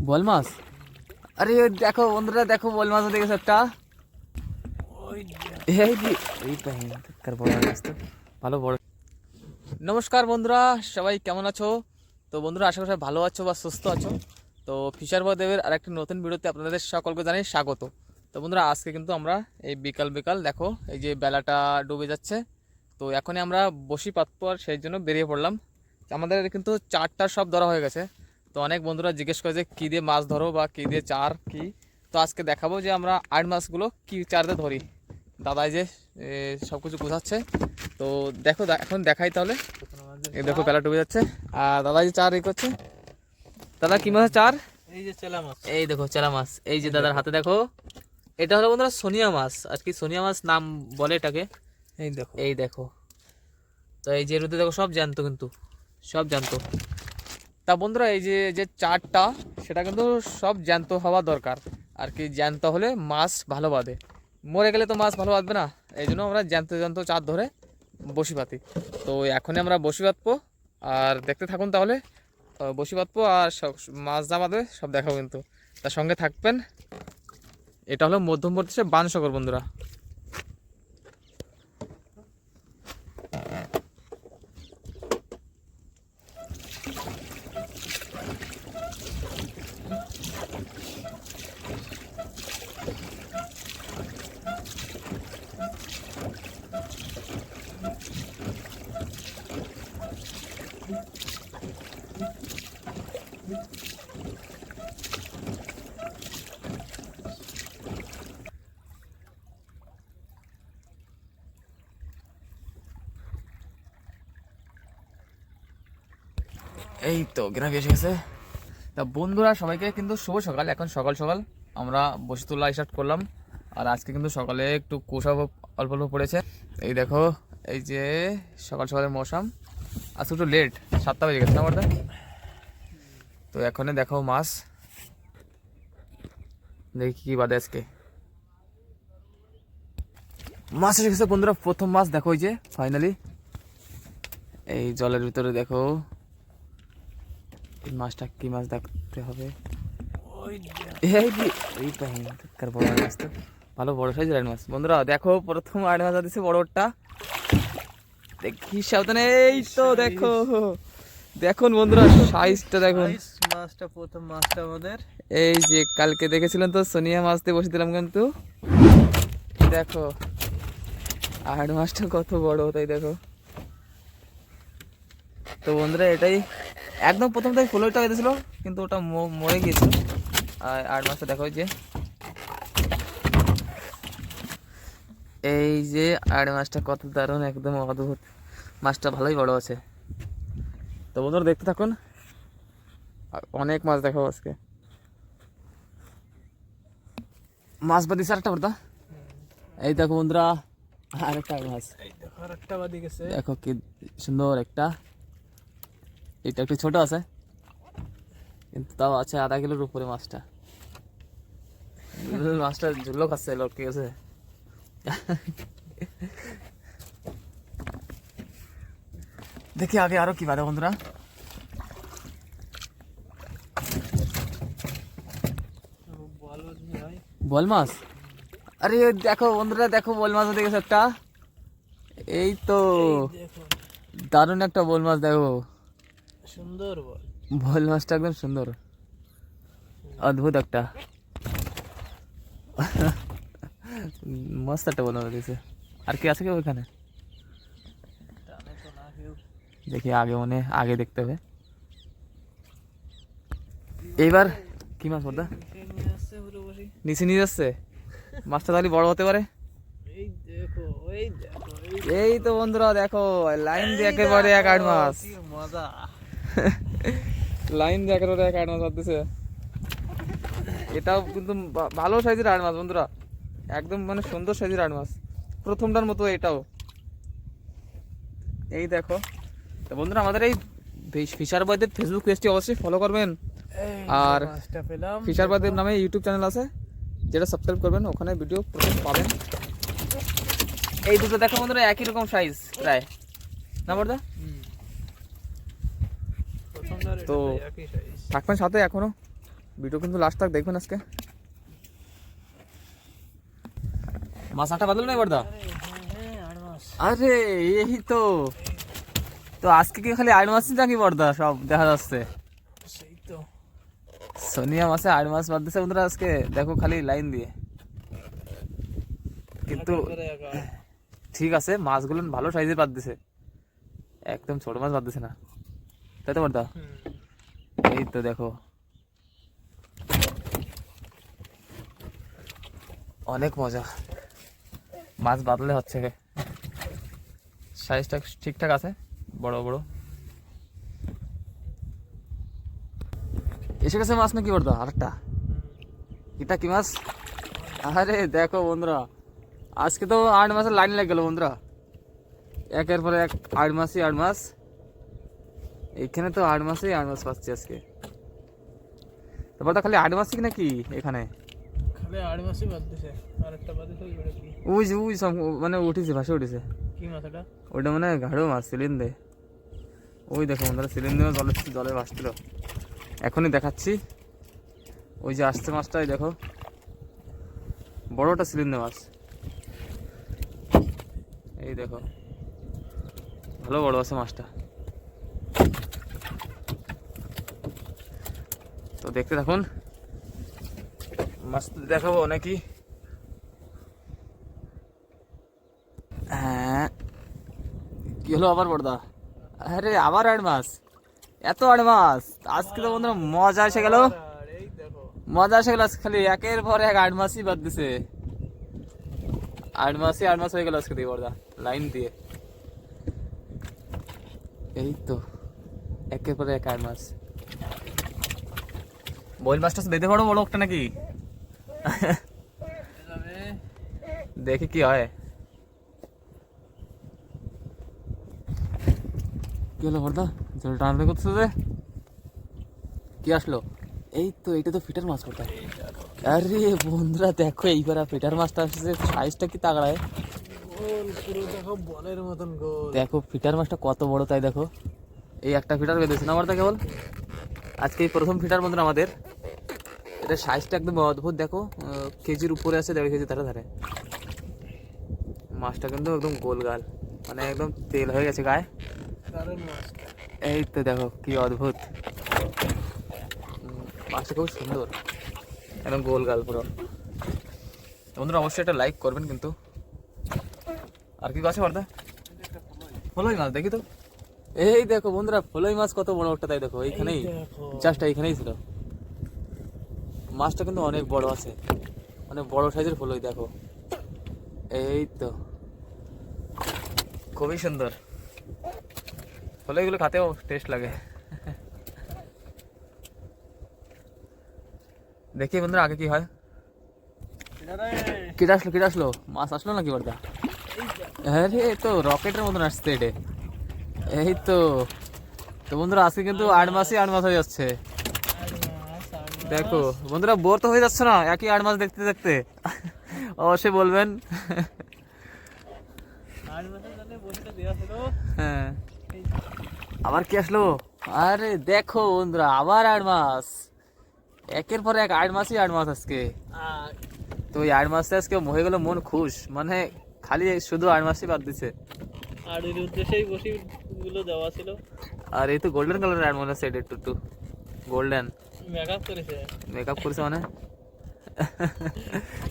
বল মাছ। আরে দেখো বন্ধুরা দেখো বল মাছ দেখেছ একটা এই যে- এই পাহিন কার বড় মাছ তো। ভালো বড়। নমস্কার বন্ধুরা সবাই কেমন আছো? তো বন্ধুরা আশা করি ভালো আছো বা সুস্থ আছো। তো ফিশার দেবের আরেকটি নতুন ভিডিওতে আপনাদের সকলকে জানাই স্বাগত। তো বন্ধুরা আজকে কিন্তু আমরা এই বিকাল বিকাল দেখো এই যে বেলাটা ডুবে যাচ্ছে। তো এখনই আমরা বসি পাতবো আর সেই জন্য বেরিয়ে পড়লাম। আমাদের কিন্তু চারটা সব ধরা হয়ে গেছে। তো অনেক বন্ধুরা জিজ্ঞেস করে যে কী দিয়ে মাছ ধরো বা কী দিয়ে চার কী? তো আজকে দেখাবো যে আমরা আট মাছগুলো কী চার দিয়ে ধরি। দাদাই যে সব কিছু বোঝাচ্ছে। তো দেখো দা- এখন দেখাই তাহলে। এই দেখো পেলা ডুবে যাচ্ছে। আর দাদা যে চার ই করছে। দাদা কি মাছ চার? এই যে চেলা মাছ। এই দেখো চেলা মাছ। এই যে দাদার হাতে দেখো। এটা হলো বন্ধুরা সোনিয়া মাছ। আর কি সোনিয়া মাছ নাম বলে এটাকে। এই দেখো। এই দেখো। তো এই যে রুদে দেখো সব জানতো কিন্তু। সব জানতো তা বন্ধুরা, এই যে যে চারটা, সেটা কিন্তু সব জ্যান্ত হওয়া দরকার। আর কি জ্যান্ত হলে মাছ ভালো বাঁধে। মরে গেলে তো মাছ ভালো বাঁধবে না। এই জন্য আমরা জ্যান্ত জ্যান্ত চার ধরে বসি পাতি তো এখনই আমরা বসি পাতবো আর দেখতে থাকুন তাহলে। বসি পাতবো আর সব মাছ যা বাঁধবে সব দেখাবো কিন্তু। তার সঙ্গে থাকবেন। এটা হলো মধ্যমবর্তী বানসাগর, বন্ধুরা। এই তো, গ্রামে এসে গেছে। তা বন্ধুরা, সবাইকে কিন্তু শুভ সকাল। এখন সকাল সকাল আমরা বসে তোলা স্টার্ট করলাম। আর আজকে কিন্তু সকালে একটু কুয়াশা অল্প অল্প পড়েছে। এই দেখো, এই যে সকাল সকালের মৌসাম। আজকে একটু লেট সাতটা বেজে গেছে বর্দা তো এখনই দেখো মাছ। দেখি কি বাদে আজকে। মাছ এসে বন্ধুরা প্রথম মাছ দেখো যে ফাইনালি এই জলের ভিতরে দেখো। মাছটা কি মাছ দেখতে হবে? ভালো বড় সাইজের আড় মাছ। বন্ধুরা দেখো, প্রথম আড় মাছ দিছে বড়টা দেখি, সাবধানে, এই তো দেখো। দেখুন বন্ধুরা সাইজটা দেখুন। সাইজ মাছটা প্রথম মাছটা আমাদের। এই যে কালকে দেখেছিলেন তো, সোনিয়া মাছ দিয়ে বসে দিলাম কিন্তু। দেখো, আড় মাছটা কত বড়, তাই দেখো। তো বন্ধুরা, এটাই একদম প্রথম থেকে ফুলোটা বেঁধেছিল, কিন্তু ওটা মরে গিয়েছিল আর আট মাসটা দেখো যে। এই যে আড় মাছটা কত দারুণ, একদম অদ্ভুত। মাছটা ভালোই বড় আছে। তো বন্ধুরা, দেখতে থাকুন। অনেক মাছ দেখাবো আজকে। মাছ বাদি আরেকটা বর্দা এই দেখো বন্ধুরা আরেকটা মাছ। এই দেখো আর একটা বাদি গেছে দেখো কি সুন্দর একটা। এটা একটু ছোট আছে কিন্তু তাও আছে আধা কিলোর উপরে মাছটা। মাছটা ঝুলো খাচ্ছে লোক ঠিক আছে? দেখি আগে আরও কি বাদে বন্ধুরা। বলো মাছ আরে দেখো বন্ধুরা দেখো বল মাছ দেখেছ একটা। এই তো দারুণ একটা বল মাছ দেখো। সুন্দর বল। মাছটা একদম সুন্দর। অদ্ভুত একটা। মস্ত একটা বল মাছ দিয়েছে আর কি আছে কি ওইখানে কেউ দেখি আগে মনে আগে দেখতে হবে। এইবার কি মাছ বলতা নিচে নিয়ে যাচ্ছে? মাছটা তাহলে বড় হতে পারে? এই তো বন্ধুরা দেখো লাইন দিয়ে একেবারে এক আট কি মজা। লাইন দিয়ে একেবারে এক আট মাছ ধরতেছে এটাও কিন্তু ভালো সাইজের আট মাছ বন্ধুরা। একদম মানে সুন্দর সাইজের আট মাছ প্রথমটার মতো এটাও। এই দেখো। তো বন্ধুরা আমাদের এই ফিশার বয়দের ফেসবুক পেজটি অবশ্যই ফলো করবেন। আর ফিশার বয়দের নামে ইউটিউব চ্যানেল আছে যেটা সাবস্ক্রাইব করবেন ওখানে ভিডিও প্রথম পাবেন। এই দুটো দেখো বন্ধুরা একই রকম সাইজ প্রায়। না বর্দা হুম। তো থাকবেন সাথে এখনও। ভিডিও কিন্তু লাস্ট তক দেখবেন আজকে। মাছ আটা বাদল নাই বর্দা আরে হ্যাঁ হ্যাঁ আরে এই তো। তো আজকে কি খালি আট মাসই নাকি বর্দা সব দেখা যাচ্ছে। সোনিয়া মাসে আট মাস বাদ দিছে বন্ধুরা আজকে। দেখো খালি লাইন দিয়ে। কিন্তু ঠিক আছে, মাছগুলো ভালো সাইজের বাদ দিছে একদম ছোট মাছ বাদ দিছে না। তাই তো বর্দা? এই তো দেখো। অনেক মজা। মাছ বাদলে হচ্ছে। সাইজটা ঠিকঠাক আছে, বড় বড়। এসে গেছে মাছ নাকি বর্দা আরেকটা। এটা কি মাছ? আরে দেখো বন্ধুরা আজকে তো আট মাসের লাইন লেগে গেল বন্ধুরা। একের পরে এক আট মাসই আট মাস। এইখানে তো আট মাসেই আট মাস পাচ্ছি আজকে। তারপর তো খালি আট মাসই নাকি এখানে? খালি আট মাসই বাদ দিছে। আর একটা বাদ দিছে ওইটা কি? উই যে উই সব মানে উঠেছে ভাসে উঠেছে। কি ওইটা মানে ঘাড়ো মাছ সিলিন্দে ওই দেখো বন্ধুরা সিলিন্দে জলে জলে ভাসছিল। এখনই দেখাচ্ছি। ওই যে আসছে মাছটাই, দেখো। বড়টা সিলিন্দে মাছ। এই দেখো। ভালো বড় আছে মাছটা। তো দেখতে থাকুন। মাছ দেখাবো নাকি? হ্যাঁ। কি হলো আবার বড়দা? আরে, আবার আট মাস এত মাস আজকে তো বন্ধুরা মজা এসে গেল। মজা এসে গেল খালি। একের পর এক আট মাসই বাদ দিছে। আট মাসই আট মাস হয়ে গেল আজকে দিয়ে বড়দা লাইন দিয়ে। এই তো। একের পর এক আট মাস বইল মাছটা দিতে পারো বড় একটা নাকি? দেখি কি হয়। কি হলো ভরদা জল টানতে করতেছে যে। কি আসলো? এই তো এটা তো ফিটার মাছ কোথায়? আরে বন্ধুরা, দেখো, এইবার ফিটার মাছটা আসছে। সাইজটা কি তাগড়ায়? দেখো, ফিটার মাছটা কত বড় তাই দেখো। এই একটা ফিটার বেঁধেছে না আমার কেবল? আজকে এই প্রথম ফিটার মতন আমাদের। এটা সাইজটা একদম অদ্ভুত, দেখো। কেজির উপরে আছে, দেড় কেজি ধারে ধারে। মাছটা কিন্তু একদম গোল গাল মানে একদম তেল হয়ে গেছে গায়ে। দারুণ এই তো দেখো কি অদ্ভুত। মাছটা খুব সুন্দর। একদম গোল গাল পুরো। বন্ধুরা অবশ্যই একটা লাইক করবেন কিন্তু। আর কি আছে বর্দা ফলই মাছ দেখি তো। এই দেখো বন্ধুরা ফলই মাছ কত বড় একটা তাই দেখো এইখানেই। জাস্ট এইখানেই ছিল। মাছটা কিন্তু অনেক বড় আছে। অনেক বড় সাইজের ফলই দেখো। এই তো। খুবই সুন্দর। ফলইগুলো খাতেও টেস্ট লাগে। দেখি বন্ধুরা আগে কি হয়। কেটে আসলো কেটে আসলো? মাছ আসলো নাকি বর্দা? আরে এই তো রকেটের মতন আসছে এটা। এই তো। তো বন্ধুরা আজকে কিন্তু আট মাসই আট মাস হয়ে যাচ্ছে। দেখো বন্ধুরা বোর তো হয়ে যাচ্ছে না একই আট মাস দেখতে দেখতে। অবশ্যই বলবেন। হ্যাঁ। আবার কি আসলো? আরে দেখো বন্ধুরা আবার আট মাস। একের পর এক আট মাসই আট মাস আজকে। তো ওই আট মাসে আজকে হয়ে গেল মন খুশ। মানে খালি শুধু আট মাসই বাদ দিছে। আর এর উদ্দেশ্যেই বসি গুলো দেওয়া ছিল। আর এই তো গোল্ডেন কালারের আট হচ্ছে এটা একটু একটু গোল্ডেন মেকআপ করেছে। মেকআপ করেছে মানে?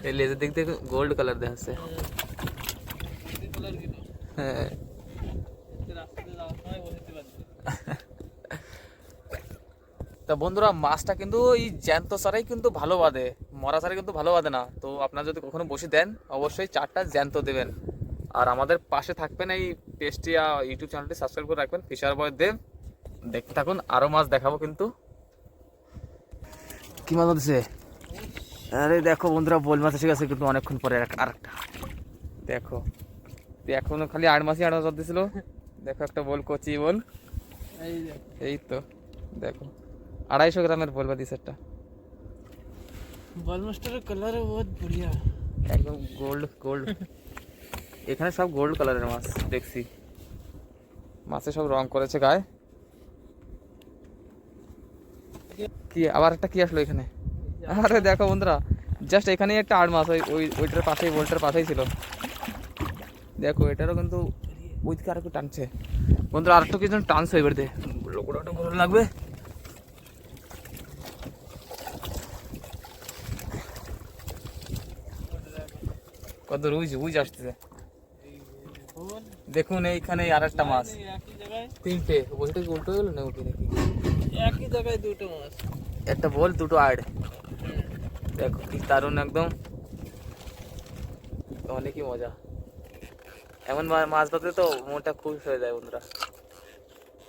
এই লেজের থেকে গোল্ড কালার দেখাচ্ছে। হ্যাঁ। তা বন্ধুরা মাছটা কিন্তু এই জ্যান্ত ছাড়াই কিন্তু ভালো বাঁধে মরা ছাড়াই কিন্তু ভালো বাঁধে না। তো আপনারা যদি কখনো বসে দেন অবশ্যই চারটা জ্যান্ত দেবেন। আর আমাদের পাশে থাকবেন এই পেজটি ইউটিউব চ্যানেলটি সাবস্ক্রাইব করে রাখবেন ফিশার বয় দেব। দেখতে থাকুন আরও মাছ দেখাবো কিন্তু। কি মাছ বাঁধছে আরে দেখো বন্ধুরা বোল মাছ এসে গেছে কিন্তু অনেকক্ষণ পরে আর- আরেকটা। দেখো এখনও খালি আট মাসই আট মাস বাঁধতেছিল দেখো একটা বল কচি বল। এই এই তো দেখো। আড়াইশো গ্রামের বলবা দিস একটা বল মাস্টারের কালার বহুত বড়িয়া। একদম গোল্ড গোল্ড এখানে সব গোল্ড কালারের মাছ দেখছি। মাছে সব রং করেছে গায়ে। কি আবার একটা কি আসলো এখানে? আরে দেখো বন্ধুরা জাস্ট এখানেই একটা আট মাছ ওই ওই ওইটার পাশেই বোলটার পাশেই ছিল। দেখো এটারও কিন্তু ওইদিকে আর একটু টানছে। বন্ধুরা আর একটু কিছু টানছে এবার দিয়ে লোকটা লাগবে। কত রুইজ উইজ আসতেছে। দেখুন এইখানে আর একটা মাছ। তিনটে। বলতে কি উল্টো গেল না ওকে নাকি? একই জায়গায় দুটো মাছ। একটা বল দুটো আড়। দেখো কি দারুণ একদম। অনেকই মজা। এমন মাছ ধরতে তো মনটা খুশ হয়ে যায় বন্ধুরা।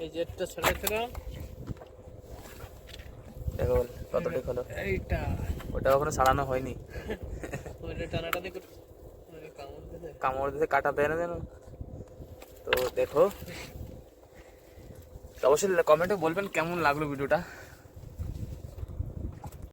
এই জেটটা ছেড়েছিলাম দেখো কত ঠিক হলো? এইটা। ওটা কখনো ছাড়ানো হয়নি। ওইটা টানাটা দিয়ে কামড় দিতে কাটা দেয় না যেন। তো দেখো। অবশ্যই কমেন্টে বলবেন কেমন লাগল ভিডিওটা